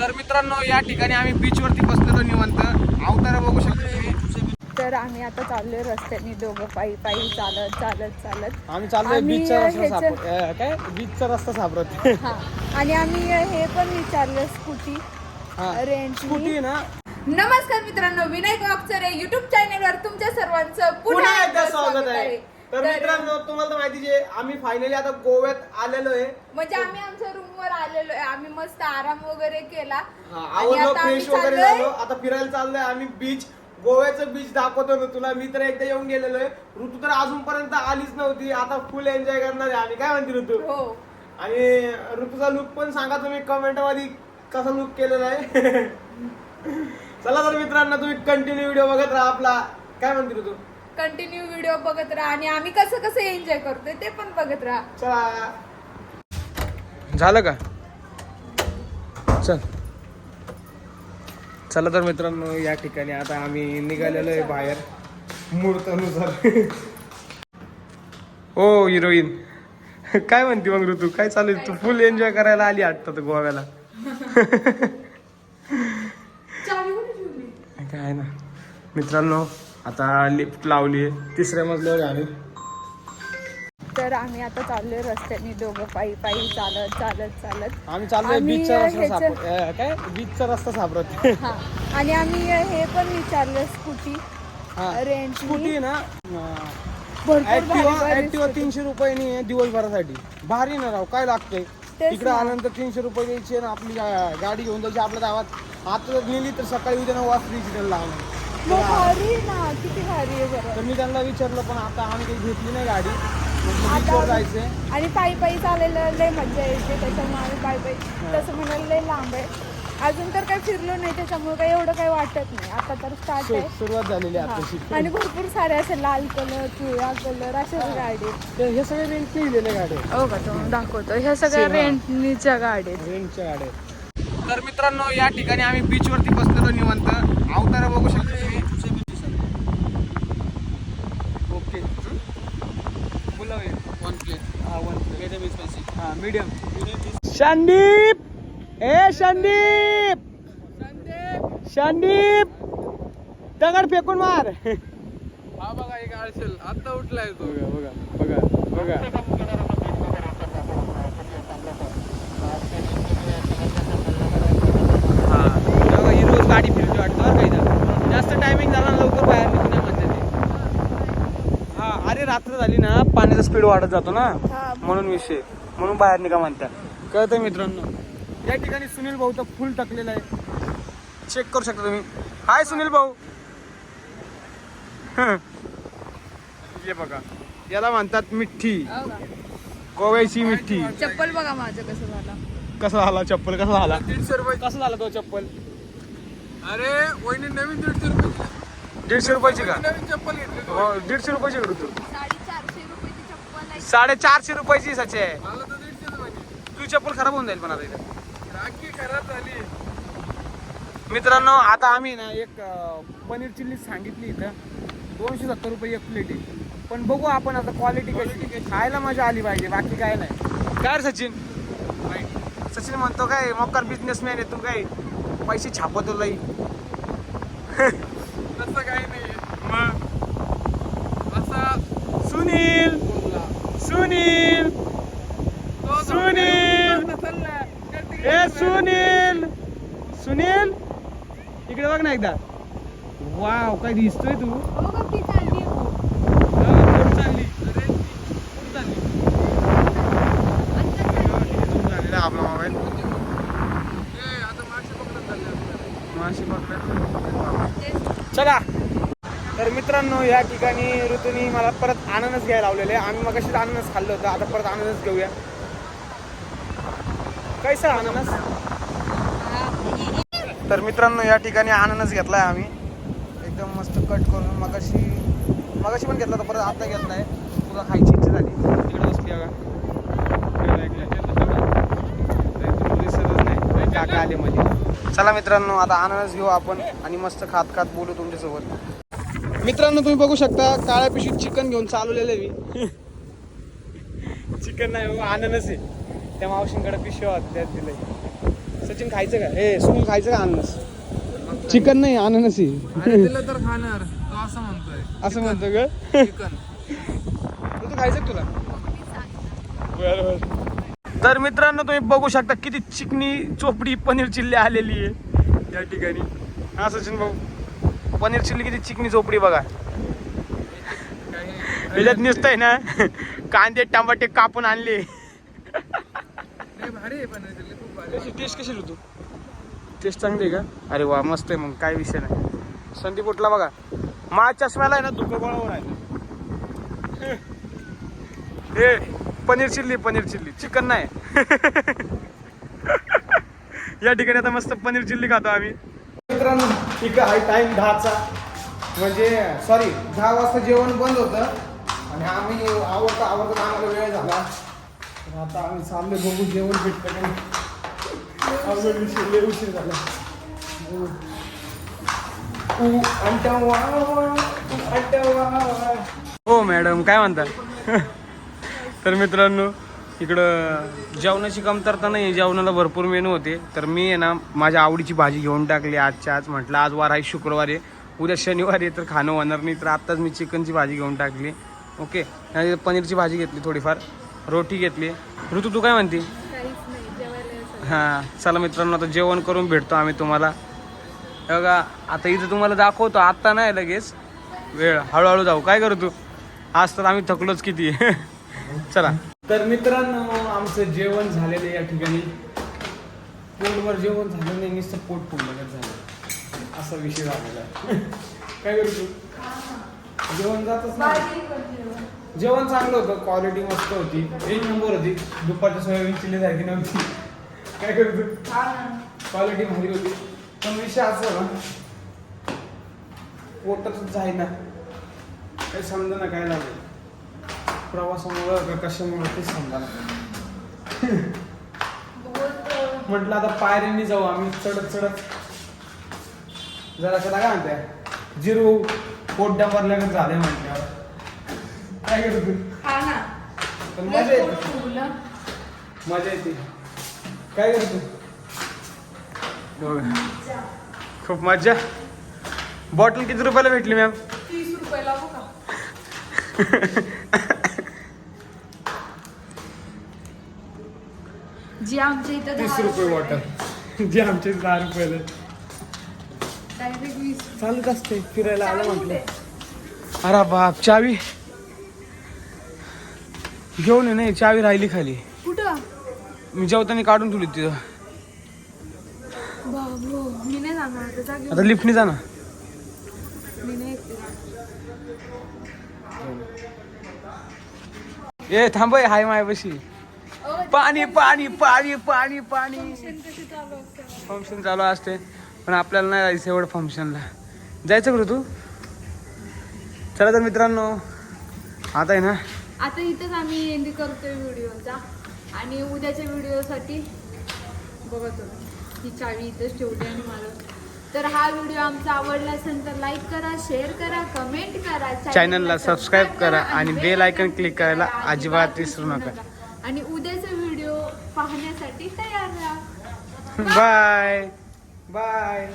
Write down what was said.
तर मित्रांनो या ठिकाणी आम्ही बीच वरती बसलेलो निवांत. अवतारा बघू शकतो तुम्ही. तर आम्ही आता चाललोय रस्त्याने दोघं पायी पायी चालत चालत चालत. आम्ही चाललोय आम्ही बीचचा रस्ता ह्याचं- सापड अं, काय? बीचचा रस्ता सापडत. हा. आणि आम्ही हे पण विचारलं स्कूटी रेंट स्कूटी ना. नमस्कार मित्रांनो विनायक वाकचरे युट्यूब चॅनेलवर तुमच्या सर्वांचं पुन्हा एकदा स्वागत आहे. तर मित्रांनो तुम्हाला तर माहितीच आहे आम्ही फायनली आता गोव्यात आलेलो आहे. म्हणजे आम्ही आमच्या रूम वर आलेलो आहे. आम्ही मस्त आराम वगैरे केला. हा, आणि आवडलो आता आम्ही फ्रेश वगैरे चाललोय- झालो. आता फिरायला चाललोय आम्ही बीच गोव्याचं बीच दाखवतो ना तुला. मी तर एकदा येऊन गेलेलो आहे. ऋतू तर अजूनपर्यंत आलीच नव्हती. आता फुल एन्जॉय करणार आहे आम्ही. काय म्हणते ऋतू? हो. आणि ऋतूचा लुक पण सांगा तुम्ही. कमेंटमध्ये कसा लुक केलेला आहे? चला तर मित्रांनो तुम्ही कंटिन्यू व्हिडिओ बघत राहा आपला. काय म्हणते ऋतू? कंटिन्यू व्हिडिओ बघत राहा आणि आम्ही कसं कसं एन्जॉय करतोय ते पण बघत राहा. चला. झालं का? चल. चला तर मित्रांनो या ठिकाणी आता आम्ही निघालेलो आहे बाहेर. मुहूर्तानुसार हो हिरोईन. काय म्हणते मग ऋतू? काय चालू आहे? तू फुल एन्जॉय करायला आली वाटतं गोव्याला. काय ना. मित्रांनो आता लिफ्ट लावली आहे. तिसऱ्या मजल्यावर आहे. आम्ही तर आम्ही आता चाललोय रस्त्याने. दोघं पायी पायी चालत चालत चालत. आम्ही चाललोय आम्ही बीचचा रस्ता ह्याचं- सापड अं, काय? बीचचा रस्ता सापडत हा. आणि आम्ही हे पण विचारलं स्कूटी रेंट स्कूटी ना. भरपूर भारी ऍक्टिवा भारी ऍक्टिवा scooty. तीनशे रुपयानी आहे दिवसभरासाठी. भारी ना राव काय लागतंय? तेच ना. आल्यानंतर तीनशे रुपये द्यायची आणि आपली गा- गाडी घेऊन जायची. आपल्या गावात आता जर नेली तर सकाळी उद्या नऊ वाजता त्याला लावून मग भारी ना किती भारी आहे बरं. तर मी त्यांना विचारलं पण आता आम्ही काही घेतली नाही गाडी. म्हटलं जायचंय. आणि पायी पायी चालायला लय मजा येते त्याच्यामुळे आम्ही पायी पायी तसं म्हणायला लय लांब आहे. अजून तर काही फिरलो नाही त्याच्यामुळे काही एवढं काही वाटत नाही. आता तर स्टार्ट सु- आहे. सुरुवात झालेली आहे हा. आणि भरपूर सारे असे लाल कलर पिवळा कलर अशाच गाडी हे सगळे रेंट लिहिलेले गाड्या हो का तो दाखवतो. ह्या सगळ्या सेवा. रेंटनीच्या गाडी रेंटच्या गाड्या तर मित्रांनो या ठिकाणी आम्ही बीच वरती बसलेलो निवांत. अवतारा बघू शकतो तुम्ही. ओके वन प्लेट हा वन प्लेट हा मीडियम संदीप ए संदीप संदीप दगड फेकून मार. हा बघा एक आळशेल आता उठलाय तो. बघा बघा बघा बघा हा बघा ही रोज गाडी फिरते वाटतं बरं का इथं जास्त टायमिंग झाला ना लवकर बाहेर निघू नये म्हणते ते हा अरे रात्र झाली ना पाण्याचा स्पीड वाढत जातो ना? हा. म्हणून विषय. म्हणून बाहेर निघा म्हणत्या. कळतंय मित्रांनो. या ठिकाणी सुनील भाऊ तर फुल टाकलेला आहे. चेक करू शकता तुम्ही. हाय सुनील भाऊ. हे. बघा. याला म्हणतात मिठ्ठी. गोव्याची मिठ्ठी. चप्पल बघा माझं कसं झालं. कसा झाला चप्पल? कसा झाला? दीडशे रुपये. कसा झाला तो चप्पल? अरे वहिनी नवीन दीडशे रुपये. दीडशे रुपयाची का? नवीन चप्पल घेतली तो. हो दीडशे रुपयाची का तू साडेचारशे रुपयाची चप्पल आहे साडेचारशे रुपयाची सचे. मला तर माहिती तू चप्पल खराब होऊन जाईल पण आता इथं. राखी खराब झाली. मित्रांनो आता आम्ही ना एक अं, पनीर चिल्ली सांगितली इथं. दोनशे सत्तर रुपये एक प्लेट आहे. पण बघू आपण आता क्वालिटी कशी. खायला मजा आली पाहिजे बाकी काय नाही. काय रे सचिन? सचिन म्हणतो काय मोकार बिझनेसमॅन आहे तू काय. पैसे छापतो लई तसं काही नाही मग असा सुनील बोलला सुनील तो सुनील! नसेल ना. त्या ए सुनील! सुनील! इकडे बघ ना एकदा. वाव काय दिसतोय तू. हो चालली आपला मोबाईल. चला. तर मित्रांनो या ठिकाणी ऋतूनी मला परत अननस घ्यायला लावलेले आम्ही मग अशीच अननस खाल्लं होतं. आता परत अननस घेऊया. कैसा अननस? तर मित्रांनो या ठिकाणी अननस घेतलाय आम्ही. एकदम मस्त कट करून मगाशी मगाशी पण घेतला होता परत आता घेतलाय. तुला खायची इच्छा झाली. तिकडे बसली नाही काका आले मध्ये. चला मित्रांनो आता अननस घेऊ आपण आणि मस्त खात खात बोलू तुमच्यासोबत. मित्रांनो तुम्ही बघू शकता काळ्या पिशवीत चिकन घेऊन चालवलेलं आहे मी. चिकन नाही हो, अननस आहे. त्या मावशींकडे पिशव्या होत्या त्यात दिलंय. सचिन खायचं का? हे सुनील खायचं का अननस? चिकन नाही अननस दिलं तर खाणार. तो असं म्हणतोय. असं म्हणतो ग चिकन तू खायचं तुला? बरोबर तर मित्रांनो तुम्ही बघू शकता किती चिकनी चोपडी पनीर चिल्ली आलेली आहे. या ठिकाणी. हा सचिन भाऊ. पनीर चिल्ली किती चिकनी चोपडी बघा. त्याच्यात नुसतंय ना. कांदे टमाटे कापून आणले लय भारी आहे पण लय खूप भारी कशी टेस्ट कशी होतो टेस्ट चांगली आहे का? अरे वा मस्त आहे मग. काय विषय नाही. संदीप उठला बघा. मा चष्म्याला आहे ना धुकं गोळावर आहे हे paneer chilli paneer chilli. Chicken नाही. या ठिकाणी आता मस्त पनीर चिल्ली खातो आम्ही. मित्रांनो ठीक आहे टाइम दहाचा. म्हणजे सॉरी दहा वाजता जेवण बंद होतं. आणि आम्ही आवडता आवडता आम्हाला वेळ झाला. आता आम्ही चाललो बघू जेवण भेटतं का उशीर लय उशीर झाला. हो मॅडम काय म्हणता? तर मित्रांनो इकडं जेवणाची कमतरता नाही जेवणाला भरपूर मेनू होते. तर मी आहे ना माझ्या आवडीची भाजी घेऊन टाकली आजच्या आज. म्हटलं आज वार आहे शुक्रवार आहे. उद्या शनिवार आहे तर खाणं होणार नाही. तर आत्ताच मी चिकनची भाजी घेऊन टाकली. ओके? आणि पनीरची भाजी घेतली थोडीफार. रोटी घेतली. ऋतू तू काय म्हणते. हां चला मित्रांनो आता जेवण करून भेटतो आम्ही तुम्हाला. बघा आता इथं तुम्हाला दाखवतो आत्ता नाही लगेच. वेळ हळूहळू जाऊ. काय करू तू? आज तर आम्ही थकलोच किती. चला. तर मित्रांनो आमचं जेवण झालेलं या ठिकाणी. पोटभर जेवण झालं नाही नुसतं पोट फुगलं झालं. असा विषय झालेला. काय करू तू? जेवण जातच नाही. जेवण. चांगलं होतं क्वालिटी मस्त होती. एक नंबर होती. दुपारच्या सोयाबीन चिल्ली सारखी नव्हती. काय करतो ना. क्वालिटी भारी होती. पण विषय असा ना पोटातच जाईना. काही समजा ना काय लागेल? प्रवासामुळं का कशामुळं ते समजा म्हटलं आता पायऱ्यांनी जाऊ आम्ही चढत चढत. जरा चला काय म्हणते. जिरू पोट डंबरल्यागत झाले म्हटल्यावर. काय करतो तू? ना पण लय मजा पोट येते फुगलं. मजा येते. काय करतो? खूप मजा बॉटल किती रुपयाला भेटली मॅम तीस रुपयाला बघा जी आमच्या इथं तीस दहा रुपये बॉटल. जे आमचे दहा रुपयाला डायरेक्ट वीस. चालत असते फिरायला आलं म्हटलं. अरे बाप चावी. घेऊन ये नाही चावी राहिली खाली. कुठं? मी जेवताना काढून ठेवली तिथं. बाबू मी नाही जाणार. आता जा घेऊन. आता लिफ्टने जा ना. मी नाही येते. ए थांबय हाय माय बशी अहो, पाणी पाणी पाणी पाणी पाणी. Function कशी चालू असते? फंक्शन चालू असते पण आपल्याला नाही जायचं एवढं फंक्शनला जायचं करू तू? चला तर मित्रांनो आता आहे ना आता इथंच आम्ही एंडी करतोय व्हिडिओचा. आणि उद्याच्या व्हिडिओसाठी बघा तुम्ही ही चावी इथंच ठेवली आणि मला. तर हा व्हिडिओ आमचा आवडला असेल तर लाईक करा शेअर करा कमेंट करा चॅनलला सबस्क्राईब करा आणि बेल आयकन क्लिक करायला अजिबात विसरू नका. आणि उद्याचा व्हिडिओ पाहण्यासाठी तयार राहा. Bye bye